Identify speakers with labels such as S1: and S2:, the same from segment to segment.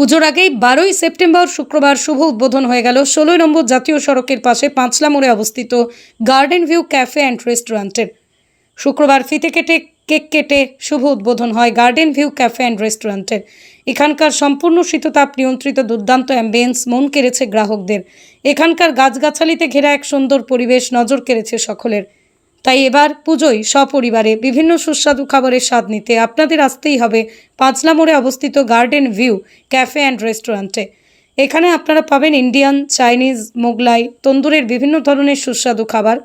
S1: পুজোর আগেই বারোই সেপ্টেম্বর শুক্রবার শুভ উদ্বোধন হয়ে গেল ষোলোই নম্বর জাতীয় সড়কের পাশে পাঁচলা মোড়ে অবস্থিত গার্ডেন ভিউ ক্যাফে অ্যান্ড রেস্টুরেন্টের শুক্রবার ফিতে কেটে, কেক কেটে শুভ উদ্বোধন হয় গার্ডেন ভিউ ক্যাফে অ্যান্ড রেস্টুরেন্টের এখানকার সম্পূর্ণ শীততাপ নিয়ন্ত্রিত দুর্দান্ত অ্যাম্বিয়েন্স মন কেড়েছে গ্রাহকদের। এখানকার গাছগাছালিতে ঘেরা এক সুন্দর পরিবেশ নজর কেড়েছে সকলের। তাই এবার পুজোয় সপরিবারে বিভিন্ন সুস্বাদু খাবারের স্বাদ নিতে আপনাদের আসতেই হবে পাঁচলা মোড়ে অবস্থিত গার্ডেন ভিউ ক্যাফে অ্যান্ড রেস্টুরেন্টে এখানে আপনারা পাবেন ইন্ডিয়ান চাইনিজ মোগলাই তন্দুরের বিভিন্ন ধরনের সুস্বাদু খাবার।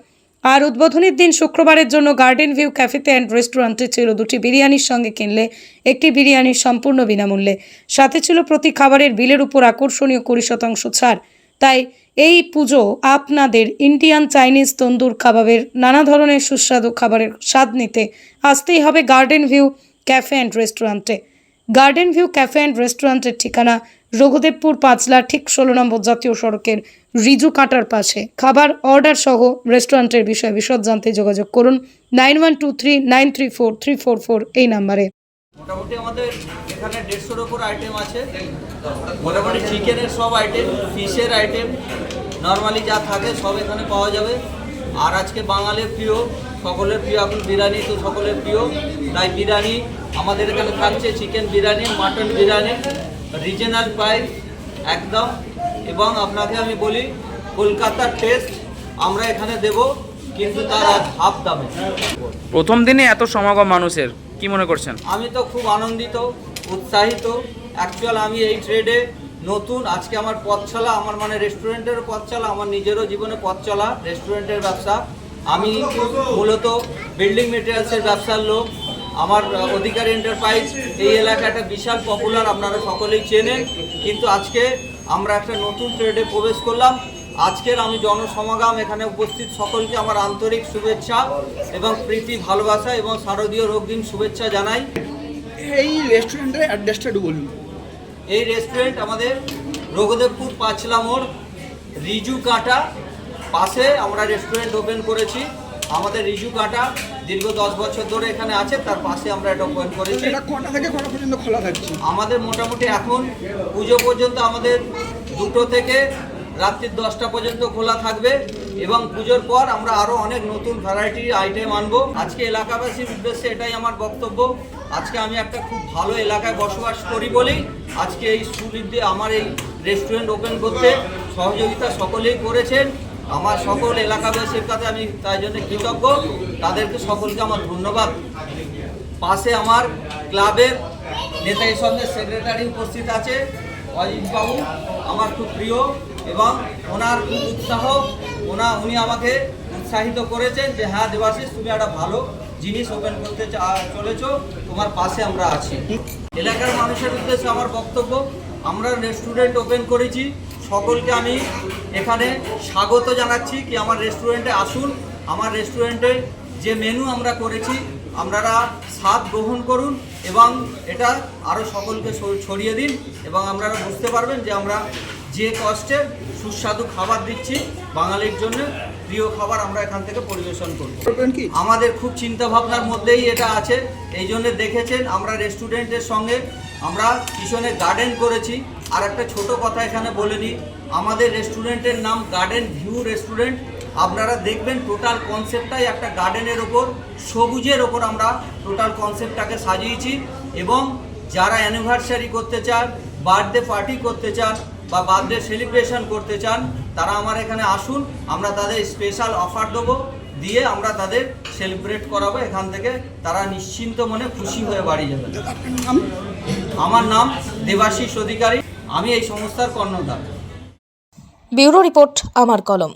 S1: আর উদ্বোধনের দিন শুক্রবারের জন্য গার্ডেন ভিউ ক্যাফেতে অ্যান্ড রেস্টুরেন্টে ছিল দুটি বিরিয়ানির সঙ্গে কিনলে একটি বিরিয়ানি সম্পূর্ণ বিনামূল্যে। সাথে ছিল প্রতি খাবারের বিলের উপর আকর্ষণীয় কুড়ি শতাংশ ছাড়। তাই এই পুজো আপনাদের ইন্ডিয়ান চাইনিজ তন্দুর কাবাবের নানা ধরনের সুস্বাদু খাবারের স্বাদ নিতে আসতেই হবে গার্ডেন ভিউ ক্যাফে অ্যান্ড রেস্টুরেন্টে গার্ডেন ভিউ ক্যাফে অ্যান্ড রেস্টুরেন্টের ঠিকানা রঘুদেবপুর পাঁচলা ঠিক ষোলো নম্বর জাতীয় সড়কের রিজু কাঁটার পাশে। খাবার অর্ডার সহ রেস্টুরেন্টের বিষয়ে বিশদ জানতে যোগাযোগ করুন nine one two three nine three four three four four এই নাম্বারে।
S2: মোটামুটি আমাদের এখানে দেড়শোর ওপর আইটেম আছে। মোটামুটি চিকেনের সব আইটেম ফিশের আইটেম নর্মালি যা থাকে সব এখানে পাওয়া যাবে। আর আজকে বাঙালির প্রিয় সকলের প্রিয় এখন বিরিয়ানি তো সকলের প্রিয়। তাই বিরিয়ানি আমাদের এখানে থাকছে chicken biryani mutton biryani regional price একদম। এবং আপনাকে আমি বলি কলকাতার টেস্ট আমরা এখানে দেব কিন্তু তার আজ হাফ দামে।
S3: প্রথম দিনে এত সমাগম মানুষের কি মনে করছেন?
S2: আমি তো খুব আনন্দিত। উৎসাহিত। অ্যাকচুয়াল আমি এই ট্রেডে নতুন, আজকে আমার পথ চলা আমার মানে রেস্টুরেন্টের পথ চলা আমার নিজেরও জীবনে পথ চলা রেস্টুরেন্টের ব্যবসা। আমি মূলত বিল্ডিং মেটেরিয়ালসের ব্যবসার লোক। আমার অধিকার এন্টারপ্রাইজ এই এলাকাটা বিশাল পপুলার আপনারা সকলেই চেনেন। কিন্তু আজকে আমরা একটা নতুন ট্রেডে প্রবেশ করলাম। আজকের আমি জনসমাগম, এখানে উপস্থিত সকলকে আমার আন্তরিক শুভেচ্ছা এবং প্রীতি, ভালোবাসা এবং শারদীয় রোগদিন শুভেচ্ছা জানাই।
S4: এই রেস্টুরেন্টের অ্যাড্রেসটা একটু বলুন।
S2: এই রেস্টুরেন্ট আমাদের রঘুদেবপুর পাঁচলা মোড় রিজু কাঁটা পাশে আমরা রেস্টুরেন্ট ওপেন করেছি। আমাদের রিজু কাঁটা দীর্ঘ দশ বছর ধরে এখানে আছে তার পাশে আমরা এটা ওপেন করেছি।
S4: এটা কটা থেকে কটা পর্যন্ত খোলা থাকছে?
S2: আমাদের মোটামুটি এখন পুজো পর্যন্ত আমাদের দুটো থেকে রাত্রির দশটা পর্যন্ত খোলা থাকবে। এবং পুজোর পর আমরা আরও অনেক নতুন ভ্যারাইটির আইটেম আনব। আজকে এলাকাবাসীর উদ্দেশ্যে এটাই আমার বক্তব্য। আজকে আমি একটা খুব ভালো এলাকায় বসবাস করি বলেই আজকে এই সুবিধে আমার এই রেস্টুরেন্ট ওপেন করতে সহযোগিতা সকলেই করেছেন। আমার সকল এলাকাবাসীর কাছে আমি তাই জন্য কৃতজ্ঞ। তাদেরকে সকলকে আমার ধন্যবাদ। পাশে আমার ক্লাবের নেতার সঙ্গে সেক্রেটারি উপস্থিত আছে অজিত বাবু আমার খুব প্রিয়। এবং ওনার উৎসাহ, ওনা, উনি আমাকে উৎসাহিত করেছেন যে হ্যাঁ দেবাশিস, তুমি একটা ভালো জিনিস ওপেন করতে চলেছো, তোমার পাশে আমরা আছি। এলাকার মানুষের উদ্দেশ্যে আমার বক্তব্য, আমরা রেস্টুরেন্ট ওপেন করেছি। সকলকে আমি এখানে স্বাগত জানাচ্ছি কি, আমার রেস্টুরেন্টে আসুন। আমার রেস্টুরেন্টে যে মেনু আমরা করেছি, আপনারা স্বাদ গ্রহণ করুন এবং এটা আরও সকলকে ছড়িয়ে দিন এবং আপনারা বুঝতে পারবেন যে আমরা যে কষ্টে সুস্বাদু খাবার দিচ্ছি বাঙালির জন্য প্রিয় খাবার আমরা এখান থেকে পরিবেশন করব। আমাদের খুব চিন্তা ভাবনার মধ্যেই এটা আছে। এই জন্য দেখেছেন আমরা রেস্টুরেন্টের সঙ্গে আমরা পিছনে গার্ডেন করেছি। আর একটা ছোট কথা এখানে বলে নিই আমাদের রেস্টুরেন্টের নাম গার্ডেন ভিউ রেস্টুরেন্ট। আপনারা দেখবেন টোটাল কনসেপ্টটাই একটা গার্ডেনের ওপর সবুজের ওপর আমরা টোটাল কনসেপ্টটাকে সাজিয়েছি। এবং যারা অ্যানিভার্সারি করতে চান বার্থডে পার্টি করতে চান বা বার্থডে সেলিব্রেশন করতে চান, তারা আমার এখানে আসুন, আমরা তাদের স্পেশাল অফার দেবো, দিয়ে আমরা তাদের সেলিব্রেট করাবো, এখান থেকে তারা নিশ্চিন্ত মনে খুশি হয়ে বাড়ি যাবে আমার নাম দেবাশিস অধিকারী, আমি এই সংস্থার কর্ণধার।
S1: ব্যুরো রিপোর্ট, আমার কলম।